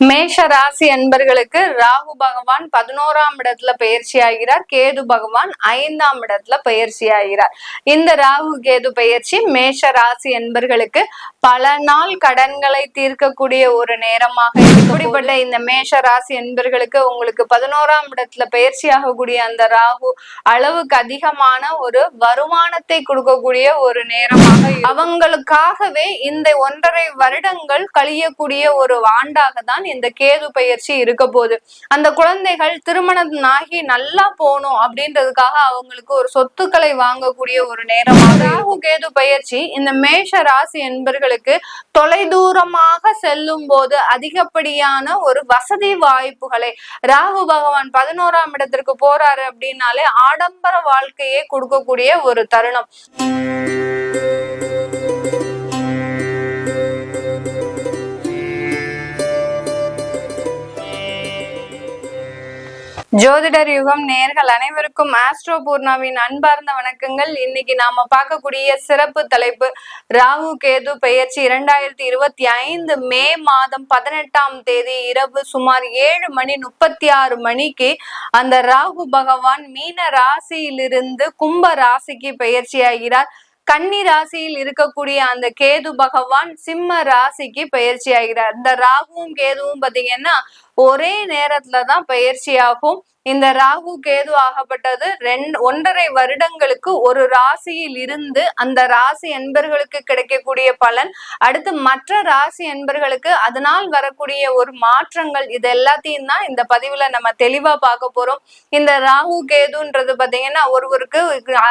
மேஷ ராசி அன்பர்களுக்கு ராகு பகவான் பதினோராம் இடத்துல பயிற்சி ஆகிறார் கேது பகவான் ஐந்தாம் இடத்துல பயிற்சி ஆகிறார் இந்த ராகு கேது பயிற்சி மேஷ ராசி அன்பர்களுக்கு பல நாள் கடன்களை தீர்க்கக்கூடிய ஒரு நேரமாக இப்படிப்பட்ட இந்த மேஷ ராசி அன்பர்களுக்கு உங்களுக்கு பதினோராம் இடத்துல பயிற்சி ஆகக்கூடிய அந்த ராகு அளவுக்கு அதிகமான ஒரு வருமானத்தை கொடுக்கக்கூடிய ஒரு நேரமாக அவங்களுக்காகவே இந்த ஒன்றரை வருடங்கள் கழியக்கூடிய ஒரு ஆண்டாக தான் இந்த கேது பயிற்சி இருக்க போகுது. அந்த குழந்தைகள் திருமணம் ஆகி நல்லா போகணும் அப்படின்றதுக்காக அவங்களுக்கு ஒரு சொத்துக்களை வாங்கக்கூடிய ஒரு நேரமாக ராகு கேது பயிற்சி இந்த மேஷ ராசி என்பர்களுக்கு தொலைதூரமாக செல்லும் போது அதிகப்படியான ஒரு வசதி வாய்ப்புகளை ராகு பகவான் பதினோராம் இடத்திற்கு போறாரு அப்படின்னாலே ஆடம்பர வாழ்க்கையை கொடுக்கக்கூடிய ஒரு தருணம். ஜோதிடர் யுகம் நேர்கள் அனைவருக்கும் ஆஸ்ட்ரோ பூர்ணாவின் அன்பார்ந்த வணக்கங்கள். இன்னைக்கு நாம பார்க்கக்கூடிய சிறப்பு தலைப்பு ராகு கேது பெயர்ச்சி இரண்டாயிரத்தி இருபத்தி ஐந்து மே மாதம் பதினெட்டாம் தேதி இரவு சுமார் ஏழு மணி முப்பத்தி ஆறு மணிக்கு அந்த ராகு பகவான் மீன ராசியிலிருந்து கும்ப ராசிக்கு பெயர்ச்சி ஆகிறார். கன்னி ராசியில் இருக்கக்கூடிய அந்த கேது பகவான் சிம்ம ராசிக்கு பயிற்சி ஆகிறார். இந்த ராகுவும் கேதுவும் பாத்தீங்கன்னா ஒரே நேரத்துல தான் பயிற்சியாகும். இந்த ராகு கேது ஆகப்பட்டது ரெண்டு ஒன்றரை வருடங்களுக்கு ஒரு ராசியில் இருந்து அந்த ராசி என்பர்களுக்கு கிடைக்கக்கூடிய பலன். அடுத்து மற்ற ராசி என்பர்களுக்கு அதனால் வரக்கூடிய ஒரு மாற்றங்கள் இது எல்லாத்தையும் தான் இந்த பதிவுல நம்ம தெளிவா பார்க்க போறோம். இந்த ராகு கேதுன்றது பாத்தீங்கன்னா ஒருவருக்கு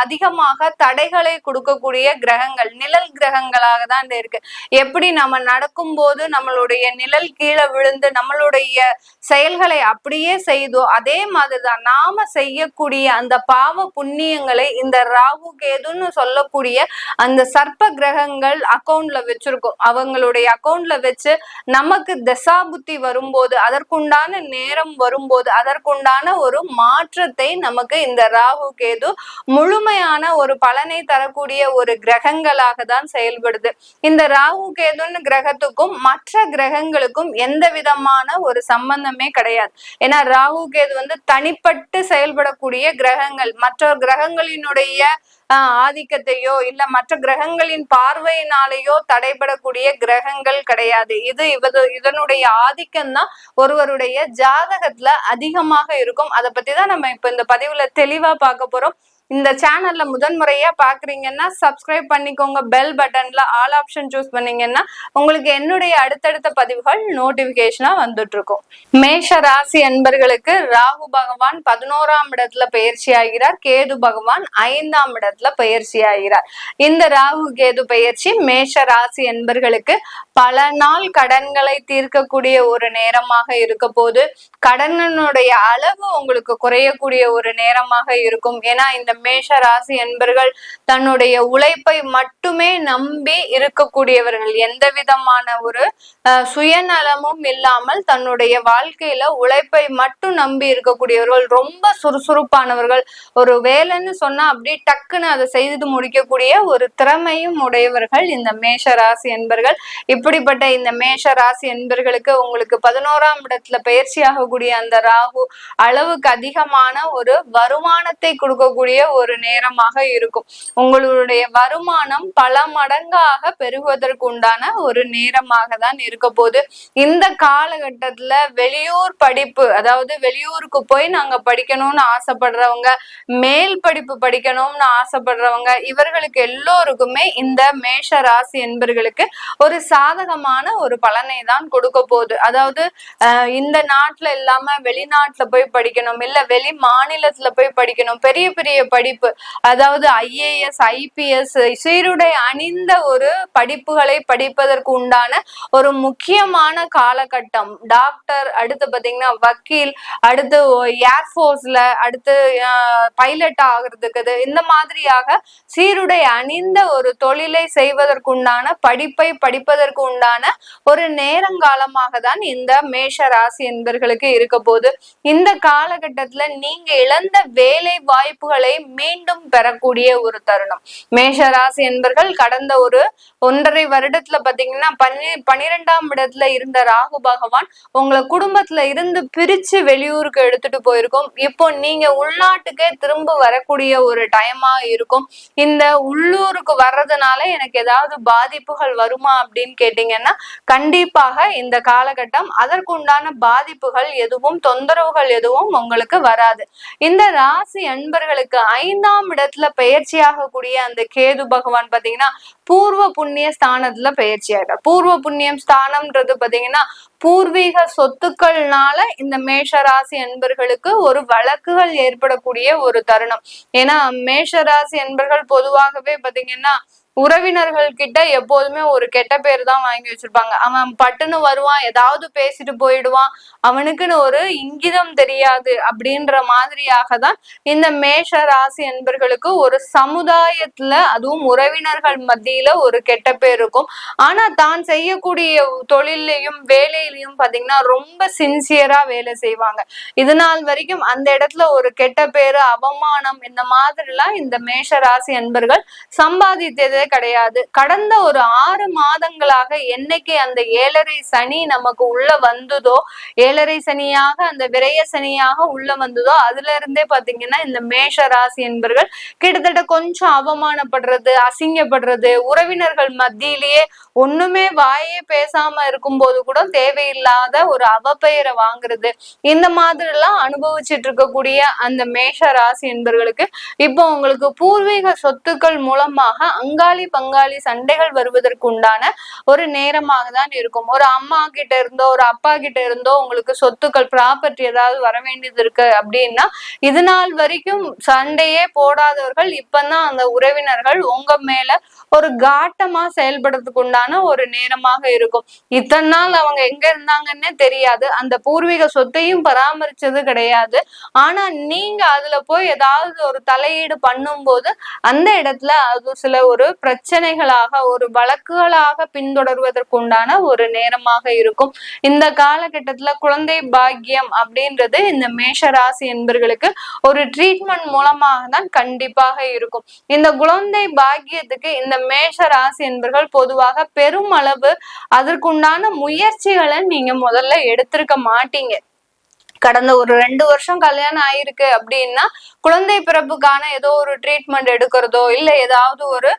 அதிகமாக தடைகளை கொடுக்கக்கூடிய கிரகங்கள் நிழல் கிரகங்களாக தான் இந்த இருக்கு. எப்படி நம்ம நடக்கும் போது நம்மளுடைய நிழல் கீழே விழுந்து நம்மளுடைய செயல்களை அப்படியே செய்தோ அதே மாதிரிதான் நாம செய்யக்கூடிய அந்த பாவ புண்ணியங்களை இந்த ராகு கேதுன்னு சொல்லக்கூடிய அந்த சர்ப்ப கிரகங்கள் அக்கௌண்ட்ல வச்சிருக்கும். அவங்களுடைய அக்கௌண்ட்ல வச்சு நமக்கு தசாபுத்தி வரும்போது அதற்குண்டான நேரம் வரும்போது அதற்குண்டான ஒரு மாற்றத்தை நமக்கு இந்த ராகு கேது முழுமையான ஒரு பலனை தரக்கூடிய ஒரு கிரகங்களாக தான் செயல்படுது. இந்த ராகு கேதுன்னு கிரகத்துக்கும் மற்ற கிரகங்களுக்கும் எந்த விதமான ஒரு சம்பந்தமே கிடையாது. ஏன்னா ராகு கேது வந்து தனிப்பட்டு செயல்படக்கூடிய கிரகங்கள். மற்ற கிரகங்களினுடைய ஆதிக்கத்தையோ இல்ல மற்ற கிரகங்களின் பார்வையினாலேயோ தடைபடக்கூடிய கிரகங்கள் கிடையாது. இது இவது இதனுடைய ஆதிக்கம் தான் ஒருவருடைய ஜாதகத்துல அதிகமாக இருக்கும். அதை பத்தி தான் நம்ம இப்ப இந்த பதிவுல தெளிவா பார்க்க போறோம். இந்த சேனல்ல முதன்முறையா பாக்குறீங்கன்னா சப்ஸ்கிரைப் பண்ணிக்கோங்க. பெல் பட்டன்ல ஆல் ஆப்ஷன் சூஸ் பண்ணீங்கன்னா உங்களுக்கு என்னுடைய அடுத்தடுத்த பதிவுகள் நோட்டிபிகேஷனா வந்துட்டு இருக்கும் மேஷ ராசி அன்பர்களுக்கு ராகு பகவான் பதினோராம் இடத்துல பயிற்சி ஆகிறார். கேது பகவான் ஐந்தாம் இடத்துல பயிற்சி ஆகிறார். இந்த ராகு கேது பயிற்சி மேஷ ராசி என்பர்களுக்கு பல நாள் கடன்களை தீர்க்கக்கூடிய ஒரு நேரமாக இருக்க போது கடனுடைய அளவு உங்களுக்கு குறையக்கூடிய ஒரு நேரமாக இருக்கும். ஏன்னா இந்த மேஷ ராசி என்பர்கள் தன்னுடைய உழைப்பை மட்டுமே நம்பி இருக்கக்கூடியவர்கள். எந்த விதமான ஒரு சுயநலமும் இல்லாமல் தன்னுடைய வாழ்க்கையில உழைப்பை மட்டும் நம்பி இருக்கக்கூடியவர்கள் ரொம்ப சுறுசுறுப்பானவர்கள். ஒரு வேலைன்னு சொன்னா அப்படியே டக்குன்னு அதை செய்து முடிக்கக்கூடிய ஒரு திறமையும் உடையவர்கள் இந்த மேஷ ராசி என்பர்கள். இப்படிப்பட்ட இந்த மேஷ ராசி என்பர்களுக்கு உங்களுக்கு பதினோராம் இடத்துல பயிற்சி ஆகக்கூடிய அந்த ராகு அளவுக்கு அதிகமான ஒரு வருமானத்தை கொடுக்கக்கூடிய ஒரு நேரமாக இருக்கும். உங்களுடைய வருமானம் பல மடங்காக பெருகுவதற்குண்டான ஒரு நேரமாக தான் இருக்க போது இந்த காலகட்டத்துல வெளியூர் படிப்பு அதாவது வெளியூருக்கு போய் நாங்க படிக்கணும்னு ஆசைப்படுறவங்க மேல் படிப்பு படிக்கணும்னு ஆசைப்படுறவங்க இவர்களுக்கு எல்லோருக்குமே இந்த மேஷ ராசி என்பர்களுக்கு ஒரு சாதகமான ஒரு பலனை தான் கொடுக்க போகுது. அதாவது இந்த நாட்டுல இல்லாம வெளிநாட்டுல போய் படிக்கணும் இல்ல வெளி மாநிலத்துல போய் படிக்கணும் பெரிய பெரிய படிப்பு அதாவது ஐஏஎஸ் ஐபிஎஸ் சீருடை அணிந்த ஒரு படிப்புகளை படிப்பதற்கு உண்டான ஒரு முக்கியமான காலகட்டம். டாக்டர் அடுத்து பாத்தீங்கன்னா வக்கீல் அடுத்து ஏர்ஃபோர்ஸ்ல அடுத்து பைலட் ஆகிறதுக்கு இந்த மாதிரியாக சீருடை அணிந்த ஒரு தொழிலை செய்வதற்குண்டான படிப்பை படிப்பதற்கு உண்டான ஒரு நேரங்காலமாக தான் இந்த மேஷ ராசி என்பர்களுக்கு இருக்க போது இந்த காலகட்டத்துல நீங்க இழந்த வேலை வாய்ப்புகளை மீண்டும் பெறக்கூடிய ஒரு தருணம். மேஷ ராசி என்பர்கள் கடந்த ஒரு ஒன்றரை வருடத்துல பாத்தீங்கன்னா பன்னி பனிரெண்டாம் இடத்துல இருந்த ராகு பகவான் உங்களை குடும்பத்துல இருந்து பிரிச்சு வெளியூருக்கு எடுத்துட்டு போயிருக்கும். இப்போ நீங்க உள்நாட்டுக்கே திரும்ப வரக்கூடிய ஒரு டைமா இருக்கும். இந்த உள்ளூருக்கு வர்றதுனால எனக்கு ஏதாவது பாதிப்புகள் வருமா அப்படின்னு கேட்டீங்கன்னா கண்டிப்பாக இந்த காலகட்டம் அதற்குண்டான பாதிப்புகள் எதுவும் தொந்தரவுகள் எதுவும் உங்களுக்கு வராது. இந்த ராசி அன்பர்களுக்கு ஐந்தாம் இடத்துல பயிற்சி ஆகக்கூடிய அந்த கேது பகவான் பாத்தீங்கன்னா பூர்வ புண்ணிய ஸ்தானத்துல பயிற்சி ஆகிறார் பூர்வ புண்ணியம் ஸ்தானம்ன்றது பாத்தீங்கன்னா பூர்வீக சொத்துக்கள்னால இந்த மேஷராசி என்பர்களுக்கு அன்பர்களுக்கு ஒரு வழக்குகள் ஏற்படக்கூடிய ஒரு தருணம். ஏன்னா மேஷராசி என்பர்கள் அன்பர்கள் பொதுவாகவே பாத்தீங்கன்னா உறவினர்கள் கிட்ட எப்போதுமே ஒரு கெட்ட பேர் தான் வாங்கி வச்சிருப்பாங்க. அவன் பட்டுன்னு வருவான் ஏதாவது பேசிட்டு போயிடுவான். அவனுக்குன்னு ஒரு இங்கிதம் தெரியாது அப்படின்ற மாதிரியாக தான் இந்த மேஷ ராசி என்பர்களுக்கு ஒரு சமுதாயத்துல அதுவும் உறவினர்கள் மத்தியில ஒரு கெட்ட பேர் இருக்கும். ஆனா தான் செய்யக்கூடிய தொழிலையும் வேலையிலையும் பாத்தீங்கன்னா ரொம்ப சின்சியரா வேலை செய்வாங்க. இது நாள் வரைக்கும் அந்த இடத்துல ஒரு கெட்ட பேரு அவமானம் இந்த மாதிரிலாம் இந்த மேஷ ராசி என்பர்கள் சம்பாதித்ததை கிடையாது. கடந்த ஒரு ஆறு மாதங்களாக என்னைக்கு அந்த ஏழரை சனி நமக்கு உள்ள வந்ததோ ஏழரை சனியாக அந்த விரய சனியாக உள்ள வந்ததோ அதுல இருந்தே பாத்தீங்கன்னா இந்த மேஷ ராசி என்பர்கள் கிட்டத்தட்ட கொஞ்சம் அவமானப்படுறது அசிங்கப்படுறது உறவினர்கள் மத்தியிலேயே ஒண்ணுமே வாயே பேசாம இருக்கும்போது கூட தேவையில்லாத ஒரு அவப்பெயரை வாங்குறது. இந்த மாதிரி எல்லாம் அனுபவிச்சுட்டு இருக்கக்கூடிய அந்த மேஷ ராசி என்பர்களுக்கு இப்போ உங்களுக்கு பூர்வீக சொத்துக்கள் மூலமாக அங்காளி முதலாளி பங்காளி சண்டைகள் வருவதற்குண்டான ஒரு நேரமாக தான் இருக்கும். ஒரு அம்மா கிட்ட இருந்தோ ஒரு அப்பா கிட்ட இருந்தோ உங்களுக்கு சொத்துக்கள் ப்ராப்பர்ட்டி ஏதாவது வர வேண்டியது இருக்கு அப்படின்னா இது நாள் வரைக்கும் சண்டையே போடாதவர்கள் இப்பதான் அந்த உறவினர்கள் உங்க மேல ஒரு காட்டமா செயல்படுறதுக்கு உண்டான ஒரு நேரமாக இருக்கும். இத்தனை நாள் அவங்க எங்க இருந்தாங்கன்னே தெரியாது. அந்த பூர்வீக சொத்தையும் பராமரிச்சது கிடையாது. ஆனா நீங்க அதுல போய் ஏதாவது ஒரு தலையீடு பண்ணும்போது அந்த இடத்துல அது சில ஒரு பிரச்சனைகளாக ஒரு வழக்குகளாக பின்தொடர்வதற்குண்டான ஒரு நேரமாக இருக்கும். இந்த காலகட்டத்துல குழந்தை பாக்கியம் அப்படின்றது இந்த மேஷ ராசி என்பர்களுக்கு ஒரு ட்ரீட்மெண்ட் மூலமாக தான் கண்டிப்பாக இருக்கும். இந்த குழந்தை பாக்கியத்துக்கு இந்த மேஷ ராசி என்பர்கள் பொதுவாக பெருமளவு அதற்குண்டான முயற்சிகளை நீங்க முதல்ல எடுத்திருக்க மாட்டீங்க. கடந்த ஒரு ரெண்டு வருஷம் கல்யாணம் ஆயிருக்கு அப்படின்னா குழந்தை பிறப்புக்கான ஏதோ ஒரு ட்ரீட்மெண்ட் எடுக்கிறதோ இல்ல ஏதாவது ஒரு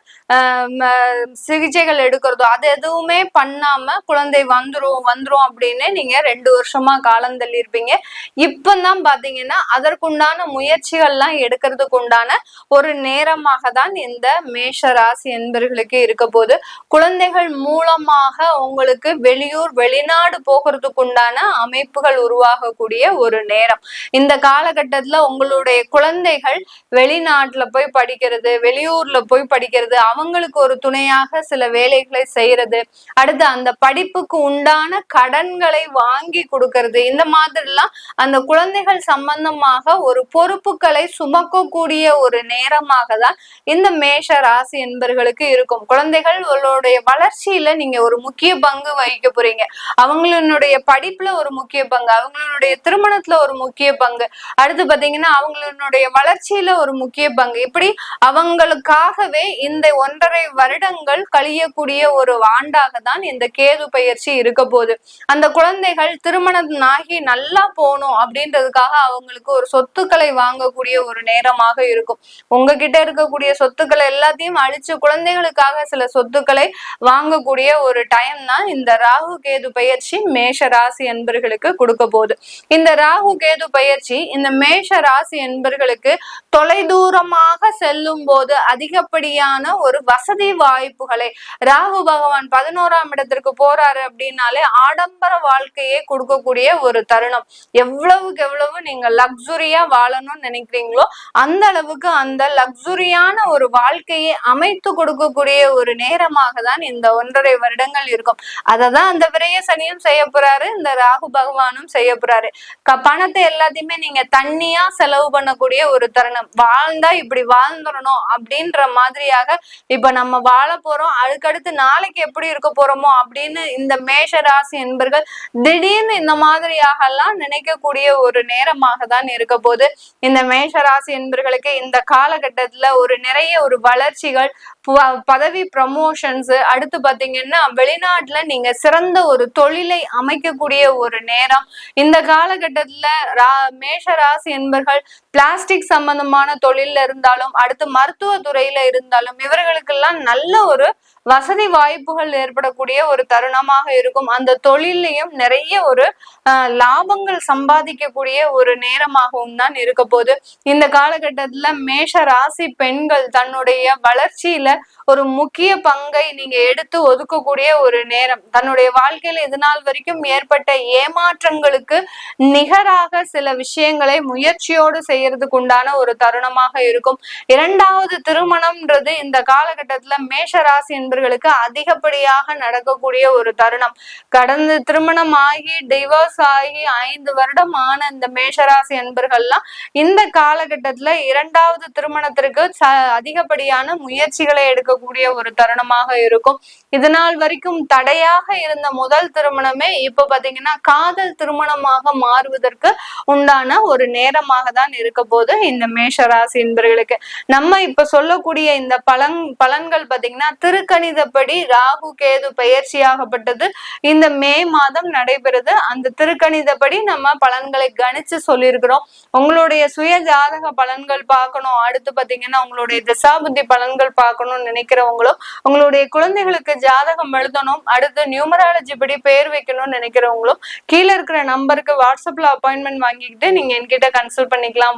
சிகிச்சைகள் எடுக்கிறதோ அது எதுவுமே பண்ணாம குழந்தை வந்துரும் வந்துரும் அப்படின்னு நீங்க ரெண்டு வருஷமா காலம் தள்ளியிருப்பீங்க. இப்பந்தான் பாத்தீங்கன்னா அதற்குண்டான முயற்சிகள்லாம் எடுக்கிறதுக்கு உண்டான ஒரு நேரமாக தான் இந்த மேஷ ராசி என்பர்களுக்கு இருக்க போது குழந்தைகள் மூலமாக உங்களுக்கு வெளியூர் வெளிநாடு போகிறதுக்கு உண்டான அமைப்புகள் உருவாகக்கூடிய ஒரு நேரம். இந்த காலகட்டத்துல உங்களுடைய குழந்தைகள் வெளிநாட்டுல போய் படிக்கிறது வெளியூர்ல போய் படிக்கிறது அவங்களுக்கு ஒரு துணையாக சில வேலைகளை செய்யறது அடுத்து அந்த படிப்புக்கு உண்டான கடன்களை வாங்கி கொடுக்கறது இந்த மாதிரிலாம் அந்த குழந்தைகள் சம்பந்தமாக ஒரு பொறுப்புகளை சுமக்கக்கூடிய ஒரு நேரமாக தான் இந்த மேஷ ராசி என்பர்களுக்கு இருக்கும். குழந்தைகளுடைய வளர்ச்சியில நீங்க ஒரு முக்கிய பங்கு வகிக்க போறீங்க. அவங்களுடைய படிப்புல ஒரு முக்கிய பங்கு அவங்களுடைய திரு திருமணத்துல ஒரு முக்கிய பங்கு. அடுத்து பாத்தீங்கன்னா அவங்களுடைய வளர்ச்சியில ஒரு முக்கிய பங்கு. இப்படி அவங்களுக்காகவே இந்த ஒன்றரை வருடங்கள் கழியக்கூடிய ஒரு ஆண்டாக தான் இந்த கேது பயிற்சி இருக்க போகுது. அந்த குழந்தைகள் திருமணம் ஆகி நல்லா போகணும் அப்படின்றதுக்காக அவங்களுக்கு ஒரு சொத்துக்களை வாங்கக்கூடிய ஒரு நேரமாக இருக்கும். உங்ககிட்ட இருக்கக்கூடிய சொத்துக்களை எல்லாத்தையும் அழிச்சு குழந்தைகளுக்காக சில சொத்துக்களை வாங்கக்கூடிய ஒரு டைம் தான் இந்த ராகு கேது பயிற்சி மேஷ ராசி என்பர்களுக்கு கொடுக்க போகுது. இந்த ராகு கேது பயிற்சி இந்த மேஷ ராசி என்பர்களுக்கு தொலைதூரமாக செல்லும் போது அதிகப்படியான ஒரு வசதி வாய்ப்புகளை ராகு பகவான் பதினோராம் இடத்திற்கு போறாரு அப்படின்னாலே ஆடம்பர வாழ்க்கையே கொடுக்கக்கூடிய ஒரு தருணம். எவ்வளவுக்கு எவ்வளவு நீங்க லக்ஸுரியா வாழணும்னு நினைக்கிறீங்களோ அந்த அளவுக்கு அந்த லக்ஸுரியான ஒரு வாழ்க்கையை அமைத்து கொடுக்கக்கூடிய ஒரு நேரமாக தான் இந்த ஒன்றரை வருடங்கள் இருக்கும். அதை தான் அந்த விரைய சனியும் செய்ய போறாரு இந்த ராகு பகவானும் செய்ய போறாரு. பணத்தை எல்லாத்தையுமே நீங்க தண்ணியா செலவு பண்ணக்கூடிய ஒரு தருணம். வாழ்ந்தா இப்படி வாழ்ந்துடணும் அப்படின்ற மாதிரியாக இப்ப நம்ம வாழ போறோம். அதுக்கடுத்து நாளைக்கு எப்படி இருக்க போறோமோ அப்படின்னு இந்த மேஷ ராசி என்பர்கள் திடீர்னு இந்த மாதிரியாக எல்லாம் நினைக்கக்கூடிய ஒரு நேரமாக தான் இருக்க போது இந்த மேஷ ராசி என்பர்களுக்கு இந்த காலகட்டத்துல ஒரு நிறைய ஒரு வளர்ச்சிகள் பதவி ப்ரமோஷன்ஸ் அடுத்து பாத்தீங்கன்னா வெளிநாட்டுல நீங்க சிறந்த ஒரு தொழிலை அமைக்கக்கூடிய ஒரு நேரம். இந்த காலகட்ட காலகட்டத்துல ரா மேஷ ராசி என்பர்கள் பிளாஸ்டிக் சம்பந்தமான தொழில்ல இருந்தாலும் அடுத்து மருத்துவ துறையில இருந்தாலும் இவர்களுக்கெல்லாம் நல்ல ஒரு வசதி வாய்ப்புகள் ஏற்படக்கூடிய ஒரு தருணமாக இருக்கும். அந்த தொழிலையும் நிறைய ஒரு ஆஹ், லாபங்கள் சம்பாதிக்கக்கூடிய ஒரு நேரமாகவும் தான் இருக்க போகுது. இந்த காலகட்டத்துல மேஷ ராசி பெண்கள் தன்னுடைய வளர்ச்சியில ஒரு முக்கிய பங்கை நீங்க எடுத்து ஒதுக்கக்கூடிய ஒரு நேரம். தன்னுடைய வாழ்க்கையில இது நாள் வரைக்கும் ஏற்பட்ட ஏமாற்றங்களுக்கு நிகராக சில விஷயங்களை முயற்சியோடு செய்யறதுக்கு உண்டான ஒரு தருணமாக இருக்கும். இரண்டாவது திருமணம்ன்றது இந்த காலகட்டத்துல மேஷ ராசி என்பர்களுக்கு அதிகப்படியாக நடக்கக்கூடிய ஒரு தருணம். கடந்த திருமணம் ஆகி டிவோர்ஸ் ஆகி ஐந்து வருடம் ஆன இந்த மேஷராசி என்பர்கள்லாம் இந்த காலகட்டத்துல இரண்டாவது திருமணத்திற்கு அதிகப்படியான முயற்சிகளை எடுக்கக்கூடிய ஒரு தருணமாக இருக்கும். இது நாள் வரைக்கும் தடையாக இருந்த முதல் திருமணமே இப்ப பாத்தீங்கன்னா காதல் திருமணமாக மாறுவதற்கு உண்டான ஒரு நேரமாக தான் இருக்கு. இருக்க போது இந்த மேஷராசி என்பர்களுக்கு நம்ம இப்ப சொல்லக்கூடிய இந்த பலன் பலன்கள் பாத்தீங்கன்னா திருக்கணிதப்படி ராகு கேது பெயர்ச்சியாகப்பட்டது இந்த மே மாதம் நடைபெறுது. அந்த திருக்கணிதப்படி நம்ம பலன்களை கணிச்சு சொல்லியிருக்கிறோம். உங்களுடைய சுய ஜாதக பலன்கள் பார்க்கணும். அடுத்து பாத்தீங்கன்னா உங்களுடைய திசாபுத்தி பலன்கள் பார்க்கணும்னு நினைக்கிறவங்களும் உங்களுடைய குழந்தைகளுக்கு ஜாதகம் எழுதணும். அடுத்து நியூமராலஜி படி பேர் வைக்கணும்னு நினைக்கிறவங்களும் கீழே இருக்கிற நம்பருக்கு வாட்ஸ்அப்ல அப்பாயின்மெண்ட் வாங்கிக்கிட்டு நீங்க என்கிட்ட கன்சல்ட் பண்ணிக்கலாம்.